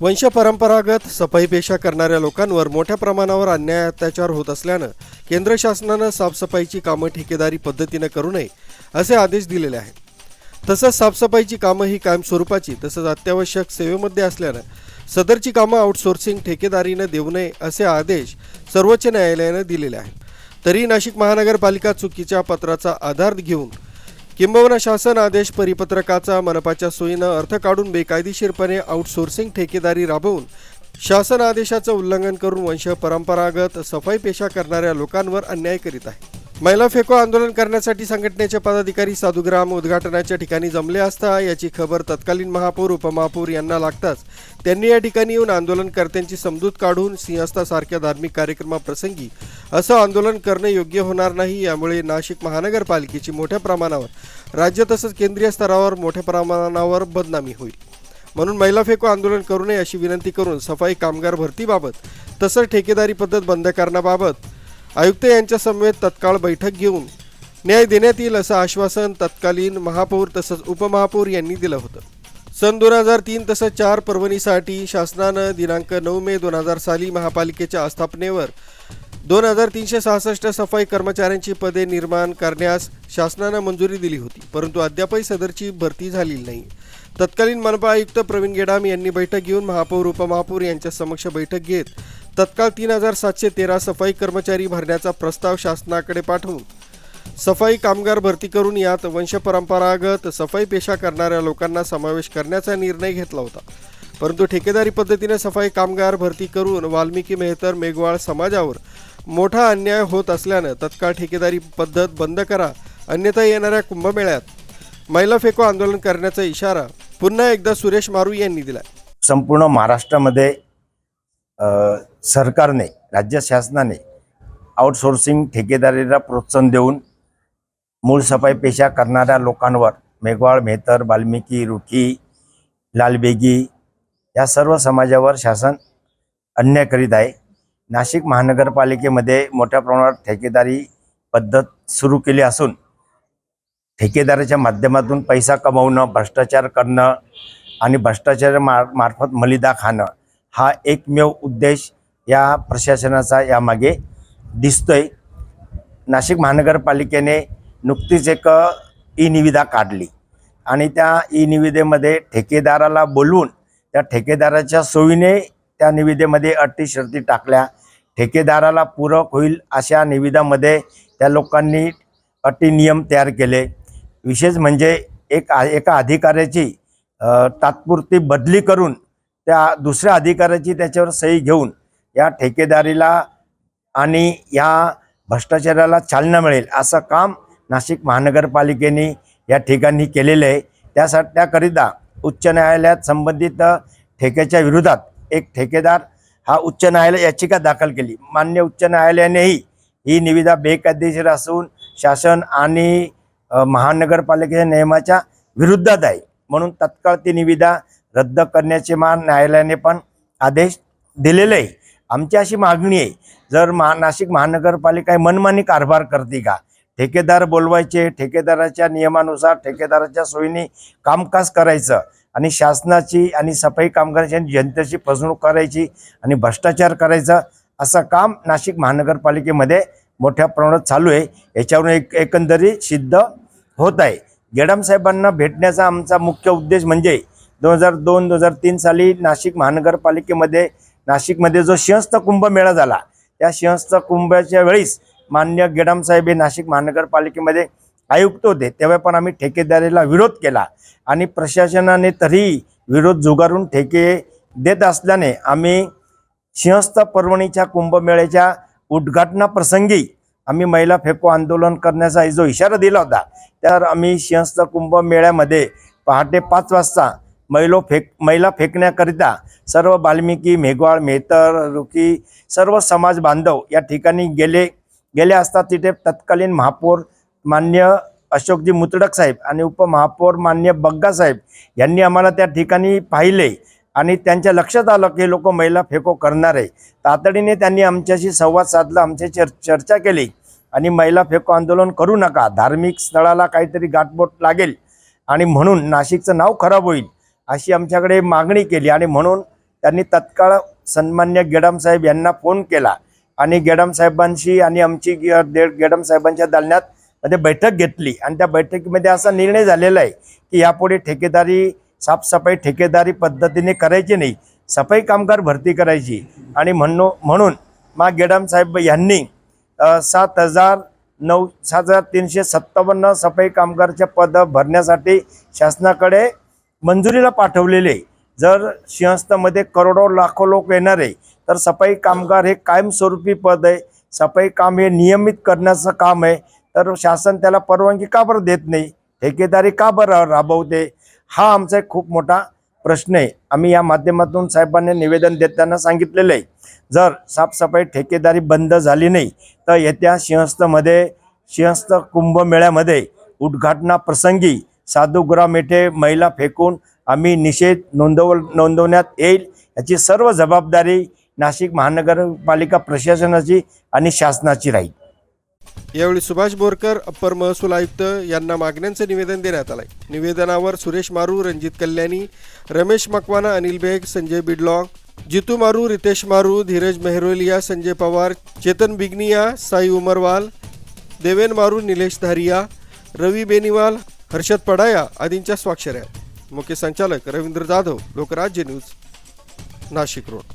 वंशपरंपरागत सफाईपेशा सफाई पेशा करणाऱ्या लोकांवर मोठ्या प्रमाणावर अन्याय अत्याचार होत असल्यानं केंद्र शासनानं साफसफाईची कामं ठेकेदारी पद्धतीनं करू नये असे आदेश दिलेले आहेत. तसंच साफसफाईची कामं ही कायमस्वरूपाची तसंच अत्यावश्यक सेवेमध्ये असल्यानं सदरची कामं आउटसोर्सिंग ठेकेदारीनं देऊ नये असे आदेश सर्वोच्च न्यायालयानं दिलेले आहेत. तरी नाशिक महानगरपालिका चुकीच्या पत्राचा आधार घेऊन किंबहुना शासन आदेश परिपत्रकाचा मनपाच्या सोयीनं अर्थ काढून बेकायदेशीरपणे आउटसोर्सिंग ठेकेदारी राबवून शासन आदेशाचं उल्लंघन करून वंश परंपरागत सफाई पेशा करणाऱ्या लोकांवर अन्याय करीत आहे. महिला फेको आंदोलन करण्यासाठी संघटनेचे पदाधिकारी साधुग्राम उद्घाटनाच्या ठिकाणी जमले असता याची खबर तत्कालीन महापौर उपमहापौर यांना लागताच त्यांनी या ठिकाणी येऊन आंदोलनकर्त्यांची समजूत काढून सिंहस्थासारख्या धार्मिक कार्यक्रमाप्रसंगी असं आंदोलन करणे योग्य होणार नाही यामुळे नाशिक महानगरपालिकेची मोठ्या प्रमाणावर राज्य तसंच केंद्रीय स्तरावर मोठ्या प्रमाणावर बदनामी होईल. म्हणून महिला फेको आंदोलन करू नये अशी विनंती करून सफाई कामगार भरतीबाबत तसंच ठेकेदारी पद्धत बंद करण्याबाबत आयुक्त यांच्या समवेत तत्काळ बैठक घेऊन न्याय देण्यात येईल असं आश्वासन तत्कालीन महापौर तसंच उपमहापौर यांनी दिलं होतं. सन दोन हजार तीन तसंच चार पर्वणीसाठी शासनानं दिनांक नऊ मे दोन हजार साली महापालिकेच्या आस्थापनेवर दोन हजार तीनशे सहासष्ट सफाई कर्मचाऱ्यांची पदे निर्माण करण्यास शासनानं मंजुरी दिली होती परंतु अद्यापही सदरची भरती झालेली नाही. तत्कालीन मनपा आयुक्त प्रवीण गेडाम यांनी बैठक घेऊन महापौर उपमहापौर यांच्या समक्ष बैठक घेत तत्काळ तीन हजार सातशे तेरा सफाई कर्मचारी भरण्याचा प्रस्ताव शासनाकडे पाठवून सफाई कामगार भरती करून यात वंशपरंपरागत सफाई पेशा करणाऱ्या लोकांना समावेश करण्याचा निर्णय घेतला होता. परंतु ठेकेदारी पद्धतीने सफाई कामगार भरती करून वाल्मिकी मेहतर मेघवाळ समाजावर मोठा अन्याय होत असल्यानं तत्काळ ठेकेदारी पद्धत बंद करा. अन्यथा येणाऱ्या कुंभमेळ्यात महिला फेको आंदोलन करण्याचा इशारा पुन्हा एकदा सुरेश मारू यांनी दिला संपूर्ण महाराष्ट्रामध्ये सरकारने राज्य शासनाने आउटसोर्सिंग ठेकेदारीला प्रोत्साहन देऊन मूळ सफाई पेशा करणाऱ्या लोकांवर मेघवाळ मेहतर वाल्मिकी रुखी लालबेगी या सर्व समाजावर शासन अन्याय करीत आहे. नाशिक महानगरपालिकेमध्ये मोठ्या प्रमाणात ठेकेदारी पद्धत सुरू केली असून ठेकेदाराच्या माध्यमातून पैसा कमवणं भ्रष्टाचार करणं आणि भ्रष्टाचार मार्फत मलिदा खाणं हा एकमेव उद्देश या प्रशासनाचा यामागे दिसतोय. नाशिक महानगरपालिकेने नुकतीच एक ई निविदा काढली. आणि त्या ई निविदेमध्ये ठेकेदाराला बोलवून त्या ठेकेदाराच्या सोयीने त्या निविदेमध्ये अटी शर्ती टाकल्या. ठेकेदाराला पूरक होईल अशा निविदामध्ये त्या लोकांनी अटी नियम तयार केले. विशेष म्हणजे एक एका अधिकाऱ्याची तात्पुरती बदली करून त्या दुसऱ्या अधिकाऱ्याची त्याच्यावर सही घेऊन या ठेकेदारीला आणि या भ्रष्टाचाराला चालना मिळेल असं काम नाशिक महानगरपालिकेने या ठिकाणी केलेलं आहे. त्यासाठी त्याकरिता उच्च न्यायालयात संबंधित ठेक्याच्या विरोधात एक ठेकेदार हा उच्च न्यायालय याचिका दाखल केली. मान्य उच्च न्यायालयानेही ही निविदा बेकायदेशीर असून शासन आणि महानगरपालिकेच्या नियमाच्या विरुद्धात आहे. म्हणून तत्काळ ती निविदा रद्द करण्याचे मान न्यायालयाने पण आदेश दिलेले आहे. आमची अशी मागणी आहे जर महा नाशिक महानगरपालिका मनमानी कारभार करते का? ठेकेदार बोलवायचे ठेकेदाराच्या नियमानुसार ठेकेदाराच्या सोयीने कामकाज करायचं आणि शासनाची आणि सफाई कामगारांची आणि जनतेची फसवणूक करायची आणि भ्रष्टाचार करायचा असं काम नाशिक महानगरपालिकेमध्ये मोठ्या प्रमाणात चालू आहे. याच्यावरून एक एकंदरीत सिद्ध होत आहे. गेडाम साहेबांना भेटण्याचा आमचा मुख्य उद्देश म्हणजे दोन हजार दोन दोन हजार तीन साली नाशिक महानगरपालिकेमध्ये नाशिकमध्ये जो सिंहस्थ कुंभमेळा झाला त्या सिंहस्थ कुंभाच्या वेळीस मान्य गेडाम साहेब हे नाशिक महानगरपालिकेमध्ये आयुक्त होते. तेव्हा पण आम्ही ठेकेदारीला विरोध केला आणि प्रशासनाने तरी विरोध जुगारून ठेके देत असल्याने आम्ही सिंहस्थ पर्वणीच्या कुंभमेळ्याच्या उद्घाटनाप्रसंगी आम्ही महिला फेको आंदोलन करण्याचा जो इशारा दिला होता तर आम्ही सिंहस्थ कुंभमेळ्यामध्ये पहाटे पाच वाजता महिलो फेक महिला फेकण्याकरिता सर्व बाल्मिकी मेघवाळ मेहतर रुकी सर्व समाज बांधव या ठिकाणी गेले गेले असता तिथे तत्कालीन महापौर मान्य अशोकजी मुतडक साहेब आणि उपमहापौर मान्य बग्गा साहेब यांनी आम्हाला त्या ठिकाणी पाहिले आणि त्यांच्या लक्षात आलं की लोक महिला फेको करणार आहे. तातडीने त्यांनी आमच्याशी संवाद साधला आमच्याशी चर्चा केली आणि महिला फेको आंदोलन करू नका. धार्मिक स्थळाला काहीतरी गाठबोट लागेल आणि म्हणून नाशिकचं नाव खराब होईल. अशी आमच्याकडे मागणी केली आणि म्हणून त्यांनी तत्काळ सन्मान्य गेडामसाहेब यांना फोन केला. आणि गेडामसाहेबांशी आणि आमची गेडामसाहेबांच्या दे- मध्ये बैठक घेतली. आणि त्या बैठकीमध्ये असा निर्णय झालेला आहे की यापुढे ठेकेदारी साफसफाई ठेकेदारी पद्धतीने करायची नाही. सफाई कामगार भरती करायची. आणि म्हणून म्हणून मा गेडामसाहेब यांनी सात हजार नऊ सात हजार तीनशे सत्तावन्न सफाई कामगारचे पद भरण्यासाठी शासनाकडे मंजुरीला पाठवलेले. आहे. जर सिंहस्थमध्ये करोडो लाखो लोक येणार आहे तर सफाई कामगार हे कायमस्वरूपी पद आहे. सफाई काम हे नियमित करण्याचं काम आहे. तर शासन त्याला परवानगी का बरं देत नाही? ठेकेदारी का बरं राबवते? हा आमचा एक खूप मोठा प्रश्न आहे. आम्ही या माध्यमातून साहेबांनी निवेदन देताना सांगितलेलं आहे. जर साफसफाई ठेकेदारी बंद झाली नाही तर येत्या सिंहस्थमध्ये सिंहस्थ कुंभमेळ्यामध्ये उद्घाटनाप्रसंगी साधुग्राम येथे महिला फेकून आम्ही निषेध नोंदव नोंदवण्यात येईल. याची सर्व जबाबदारी नाशिक महानगरपालिका प्रशासनाची आणि शासनाची राहील. यावेळी सुभाष बोरकर अप्पर महसूल आयुक्त यांना मागण्यांचं निवेदन देण्यात आलंय. निवेदनावर सुरेश मारू रणजित कल्याणी रमेश मकवाना अनिल बेग संजय बिडलॉग जितू मारू रितेश मारू धीरज मेहरोलिया संजय पवार चेतन बिगनिया साई उमरवाल देवेन मारू निलेश धारिया रवी बेनिवाल हर्षद पडाया आदींच्या स्वाक्षऱ्या. मुख्य संचालक रवींद्र जाधव लोकराज्य न्यूज नाशिक रोड.